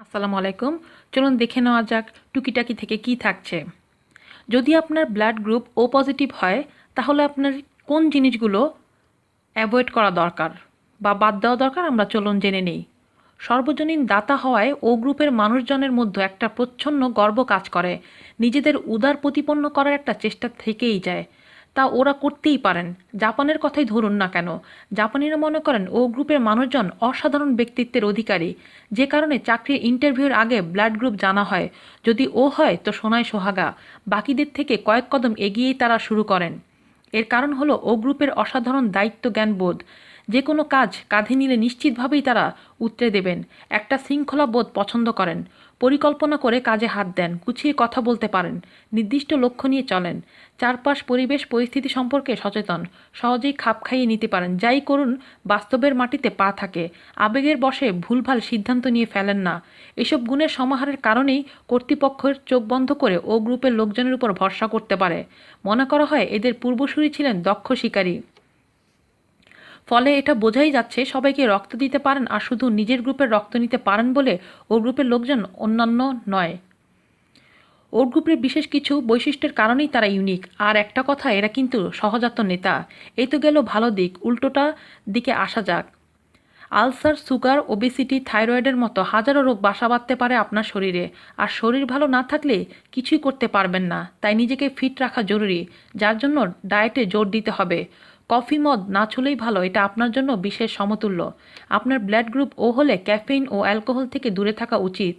আসসালামু আলাইকুম। চলুন দেখে নেওয়া যাক টুকিটাকি থেকে কি থাকছে। যদি আপনার ব্লাড গ্রুপ ও পজিটিভ হয়, তাহলে আপনার কোন জিনিসগুলো অ্যাভয়েড করা দরকার বা বাদ দেওয়া দরকার আমরা চলুন জেনে নেই। সর্বজনীন দাতা হওয়ায় ও গ্রুপের মানুষজনের মধ্যে একটা প্রচ্ছন্ন গর্ব কাজ করে। নিজেদের উদার প্রতিপন্ন করার একটা চেষ্টা থেকেই যায়। তা ওরা করতেই পারেন। জাপানের কথাই ধরুন না কেন। জাপানিরা মনে করেন ও গ্রুপের মানুষজন অসাধারণ ব্যক্তিত্বের অধিকারী। যে কারণে চাকরির ইন্টারভিউর আগে ব্লাড গ্রুপ জানা হয়। যদি ও হয় তো সোনায় সোহাগা। বাকিদের থেকে কয়েক কদম এগিয়েই তারা শুরু করেন। এর কারণ হলো ও গ্রুপের অসাধারণ দায়িত্ব জ্ঞানবোধ যে কোনো কাজ কাঁধে নিলে নিশ্চিতভাবেই তারা উতরে দেবেন। একটা শৃঙ্খলা বোধ পছন্দ করেন। পরিকল্পনা করে কাজে হাত দেন, গুছিয়ে কথা বলতে পারেন, নির্দিষ্ট লক্ষ্য নিয়ে চলেন। চারপাশ, পরিবেশ, পরিস্থিতি সম্পর্কে সচেতন, সহজেই খাপ খাইয়ে নিতে পারেন। যাই করুন, বাস্তবের মাটিতে পা থাকে। আবেগের বশে ভুলভাল সিদ্ধান্ত নিয়ে ফেলেন না। এসব গুণের সমাহারের কারণেই কর্তৃপক্ষের চোখ বন্ধ করে ও গ্রুপের লোকজনের উপর ভরসা করতে পারে। মনে করা হয়, এদের পূর্বসূরি ছিলেন দক্ষ শিকারী। ফলে এটা বোঝাই যাচ্ছে সবাইকে রক্ত দিতে পারেন আর শুধু নিজের গ্রুপের রক্ত নিতে পারেন বলে ও গ্রুপের লোকজন অন্যান্য নয়। ওর গ্রুপের বিশেষ কিছু বৈশিষ্ট্যের কারণেই তারা ইউনিক। আর একটা কথা, এরা কিন্তু সহজাত নেতা। এই তো গেল ভালো দিক, উল্টোটা দিকে আসা যাক। আলসার, সুগার, ওবেসিটি, থাইরয়েডের মতো হাজারো রোগ বাসা বাঁধতে পারে আপনার শরীরে। আর শরীর ভালো না থাকলে কিছুই করতে পারবেন না। তাই নিজেকে ফিট রাখা জরুরি, যার জন্য ডায়েটে জোর দিতে হবে। কফি মদ না ছুলেই ভালো, এটা আপনার জন্য বিশেষ সমতুল্য। আপনার ব্লাড গ্রুপ ও হলে ক্যাফেইন ও অ্যালকোহল থেকে দূরে থাকা উচিত।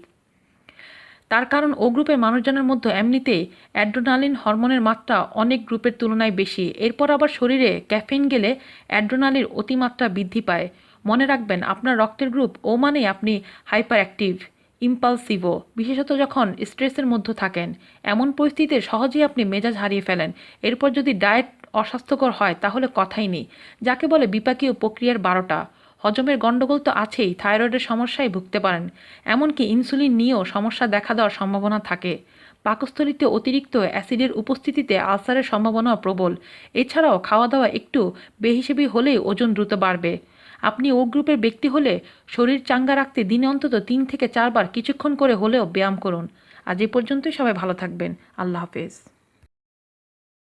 তার কারণ ও গ্রুপের মানুষজনের মধ্যে এমনিতেই অ্যাড্রোনালিন হরমোনের মাত্রা অনেক গ্রুপের তুলনায় বেশি। এরপর আবার শরীরে ক্যাফেইন গেলে অ্যাড্রোনালির অতিমাত্রা বৃদ্ধি পায়। মনে রাখবেন, আপনার রক্তের গ্রুপ ও মানে আপনি হাইপার অ্যাক্টিভ ইম্পালসিভো বিশেষত যখন স্ট্রেসের মধ্যে থাকেন, এমন পরিস্থিতিতে সহজেই আপনি মেজাজ হারিয়ে ফেলেন। এরপর যদি ডায়েট অস্বাস্থ্যকর হয়, তাহলে কথাই নেই। যাকে বলে বিপাকীয় প্রক্রিয়ার বারোটা। হজমের গণ্ডগোল তো আছেই, থাইরয়েডের সমস্যায় ভুগতে পারেন। এমনকি ইনসুলিন নিয়েও সমস্যা দেখা দেওয়ার সম্ভাবনা থাকে। পাকস্থলিতে অতিরিক্ত অ্যাসিডের উপস্থিতিতে আলসারের সম্ভাবনা প্রবল। এছাড়াও খাওয়া দাওয়া একটু বেহিসেবি হলেই ওজন দ্রুত বাড়বে। আপনি ও গ্রুপের ব্যক্তি হলে শরীর চাঙ্গা রাখতে দিনে অন্তত তিন থেকে চারবার কিছুক্ষণ করে হলেও ব্যায়াম করুন। আজ এ পর্যন্তই, সবাই ভালো থাকবেন। আল্লাহ হাফেজ।